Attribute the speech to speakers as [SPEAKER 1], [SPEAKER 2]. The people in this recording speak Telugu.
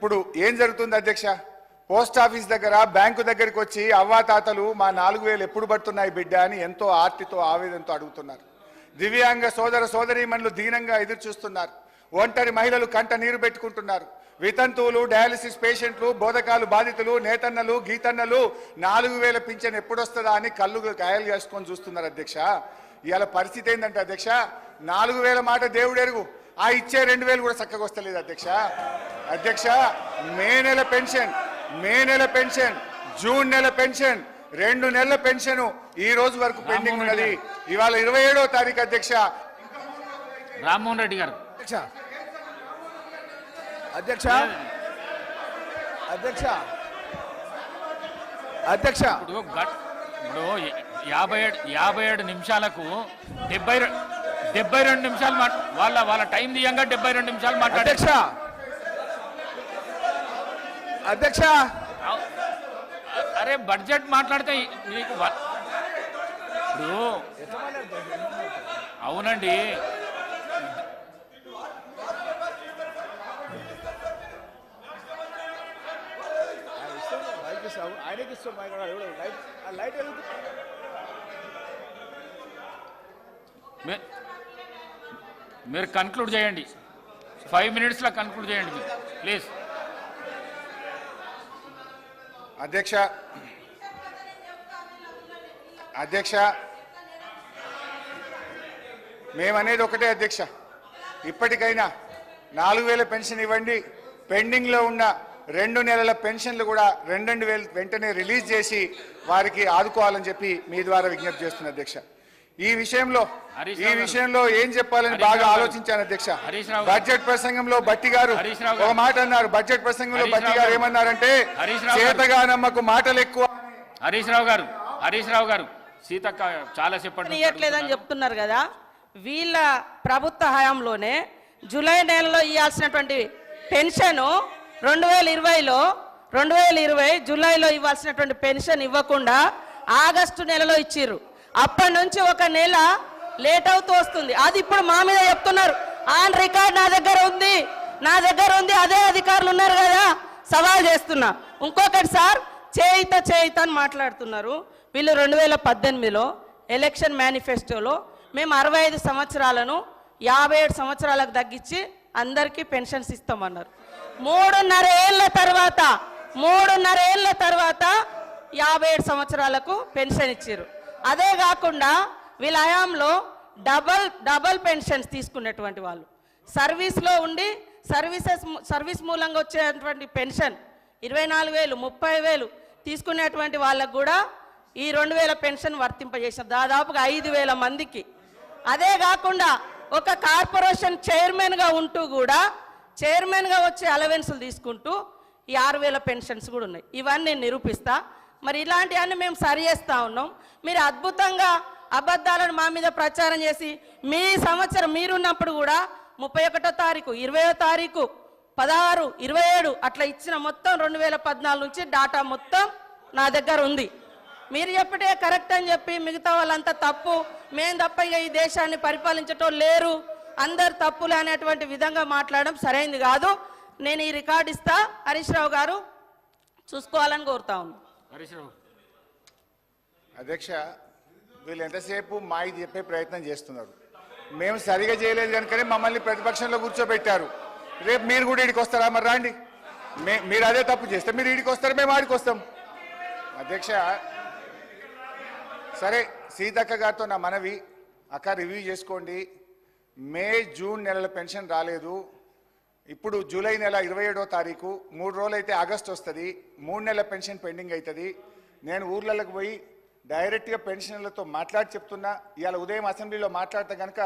[SPEAKER 1] ఇప్పుడు ఏం జరుగుతుంది అధ్యక్ష? పోస్ట్ ఆఫీస్ దగ్గర బ్యాంకు దగ్గరికి వచ్చి అవ్వాతాతలు మా నాలుగు వేలు ఎప్పుడు పడుతున్నాయి బిడ్డ? అని ఎంతో ఆర్తితో ఆవేదనతో అడుగుతున్నారు. దివ్యాంగ సోదర సోదరీమణులు దీనంగా ఎదురు చూస్తున్నారు ఒంటరి మహిళలు కంట నీరు పెట్టుకుంటున్నారు. వితంతువులు డయాలసిస్ పేషెంట్లు బోధకాలు బాధితులు నేతన్నలు గీతన్నలు నాలుగు వేల పింఛన్ ఎప్పుడొస్తుందా అని కళ్ళు కాయలు చేసుకొని చూస్తున్నారు అధ్యక్ష. ఇవాళ పరిస్థితి ఏంటంటే అధ్యక్ష నాలుగు వేల మాట దేవుడు ఎరుగు. ఆ ఇచ్చే రెండు వేలు కూడా చక్కగా వస్తలేదు అధ్యక్ష. అధ్యక్ష మే నెల పెన్షన్ మే నెల పెన్షన్ జూన్ నెల పెన్షన్ రెండు నెలల పెన్షన్ ఈ రోజు వరకు పెండింగ్ ఉన్నది. ఇవాళ ఇరవై ఏడవ తారీఖు అధ్యక్ష.
[SPEAKER 2] రామ్మోహన్ రెడ్డి గారు.
[SPEAKER 3] అధ్యక్ష. అధ్యక్ష. అధ్యక్ష. అధ్యక్ష.
[SPEAKER 2] ఇప్పుడు ఇప్పుడు యాభై ఏడు యాభై ఏడు నిమిషాలకు డెబ్బై డెబ్బై రెండు నిమిషాలు వాళ్ళ వాళ్ళ టైం తీయంగా డెబ్బై రెండు నిమిషాలు మాట్లాడారు
[SPEAKER 3] అధ్యక్ష.
[SPEAKER 2] అరే బడ్జెట్ మాట్లాడితే మీకు ఇప్పుడు అవునండి.
[SPEAKER 3] ఆయనకి ఇస్తాం లైట్
[SPEAKER 2] మీరు కన్క్లూడ్ చేయండి. ఫైవ్ మినిట్స్లో కన్క్లూడ్ చేయండి. ప్లీజ్
[SPEAKER 1] అధ్యక్ష అధ్యక్ష మేమనేది ఒకటే అధ్యక్ష. ఇప్పటికైనా నాలుగు వేల పెన్షన్ ఇవ్వండి. పెండింగ్లో ఉన్న రెండు నెలల పెన్షన్లు కూడా రెండు రెండు వేలు వెంటనే రిలీజ్ చేసి వారికి ఆదుకోవాలని చెప్పి మీ ద్వారా విజ్ఞప్తి చేస్తున్నా అధ్యక్ష. ఈ విషయంలో ఈ. విషయంలో ఏం చెప్పాలని బాగా. ఆలోచించాను అధ్యక్ష. బడ్జెట్ ప్రసంగంలో బట్టి గారు. ఒక మాట అన్నారు బడ్జెట్ ప్రసంగంలో బట్టి గారు. ఏమన్నారంటే
[SPEAKER 2] గారు.
[SPEAKER 1] చేతగానమ్మకు మాటలు ఎక్కువ
[SPEAKER 2] హరీష్ రావు గారు హరీష్ రావు గారు సీతక్క చాలా చెప్పండి
[SPEAKER 4] ఇవ్వట్లేదని చెప్తున్నారు కదా వీళ్ళ ప్రభుత్వ హయాంలోనే జూలై నెలలో ఇవ్వాల్సినటువంటి పెన్షన్ రెండు వేల ఇరవైలో రెండు వేల ఇరవై జూలైలో ఇవ్వాల్సినటువంటి పెన్షన్ ఇవ్వకుండా ఆగస్టు నెలలో ఇచ్చిర్రు అప్పటి నుంచి ఒక నెల లేట్ అవుతూ వస్తుంది. అది ఇప్పుడు మా మీద చెప్తున్నారు. ఆన్ రికార్డ్ నా దగ్గర ఉంది. నా దగ్గర ఉంది. అదే అధికారులు ఉన్నారు కదా. సవాల్ చేస్తున్నా. ఇంకొకటి సార్ చేయిత చేయిత అని మాట్లాడుతున్నారు. వీళ్ళు రెండు వేల పద్దెనిమిదిలో ఎలక్షన్ మేనిఫెస్టోలో మేము అరవై ఐదు సంవత్సరాలను యాభై ఏడు సంవత్సరాలకు తగ్గించి అందరికీ పెన్షన్స్ ఇస్తామన్నారు. మూడున్నర ఏళ్ళ తర్వాత మూడున్నర ఏళ్ళ తర్వాత యాభై ఏడు సంవత్సరాలకు పెన్షన్ ఇచ్చారు అదే కాకుండా వీళ్ళ హయాంలో డబల్ డబల్ పెన్షన్స్ తీసుకున్నటువంటి వాళ్ళు. సర్వీస్లో ఉండి సర్వీసెస్ సర్వీస్ మూలంగా వచ్చేటువంటి పెన్షన్ ఇరవై నాలుగు వేలు ముప్పై వేలు తీసుకునేటువంటి వాళ్ళకు కూడా ఈ రెండు వేల పెన్షన్ వర్తింపజేసిన దాదాపుగా ఐదు వేల మందికి. అదే కాకుండా ఒక కార్పొరేషన్ చైర్మన్గా ఉంటూ కూడా చైర్మన్గా వచ్చే అలవెన్సులు తీసుకుంటూ ఈ ఆరు వేల పెన్షన్స్ కూడా ఉన్నాయి. ఇవన్నీ నిరూపిస్తా. మరి ఇలాంటివన్నీ మేము సరి చేస్తూ ఉన్నాం. మీరు అద్భుతంగా అబద్ధాలను మా మీద ప్రచారం చేసి మీ సంవత్సరం మీరున్నప్పుడు కూడా ముప్పై ఒకటో తారీఖు ఇరవయో తారీఖు పదహారు ఇరవై ఏడు అట్లా ఇచ్చిన మొత్తం రెండు వేల పద్నాలుగు నుంచి డాటా మొత్తం నా దగ్గర ఉంది. మీరు చెప్పటే కరెక్ట్ అని చెప్పి మిగతా వాళ్ళంతా తప్పు. మేము తప్ప ఈ దేశాన్ని పరిపాలించటం లేరు. అందరు తప్పులు అనేటువంటి విధంగా మాట్లాడడం సరైంది కాదు. నేను ఈ రికార్డు ఇస్తా. హరీష్ రావు గారు చూసుకోవాలని కోరుతా ఉన్నాను.
[SPEAKER 2] హరీష్ రావు
[SPEAKER 1] అధ్యక్ష వీళ్ళు ఎంతసేపు మాయి చెప్పే ప్రయత్నం చేస్తున్నారు. మేము సరిగా చేయలేదు కనుకనే మమ్మల్ని ప్రతిపక్షంలో కూర్చోబెట్టారు. రేపు మీరు కూడా ఇడికి వస్తారా మరి రాండి. మీరు అదే తప్పు చేస్తే మీరు ఇడికి వస్తారు మేము ఆడికి వస్తాం. అధ్యక్ష సరే సీతక్క గారితో నా మనవి. అక్క రివ్యూ చేసుకోండి. మే జూన్ నెలల పెన్షన్ రాలేదు. ఇప్పుడు జూలై నెల ఇరవై ఏడో తారీఖు మూడు రోజులైతే ఆగస్టు ఆగస్ట్ వస్తుంది మూడు నెలల పెన్షన్ పెండింగ్ అవుతుంది నేను ఊర్లలోకి పోయి డైరెక్ట్గా పెన్షన్లతో మాట్లాడి చెప్తున్నా ఇవాళ ఉదయం అసెంబ్లీలో మాట్లాడితే కనుక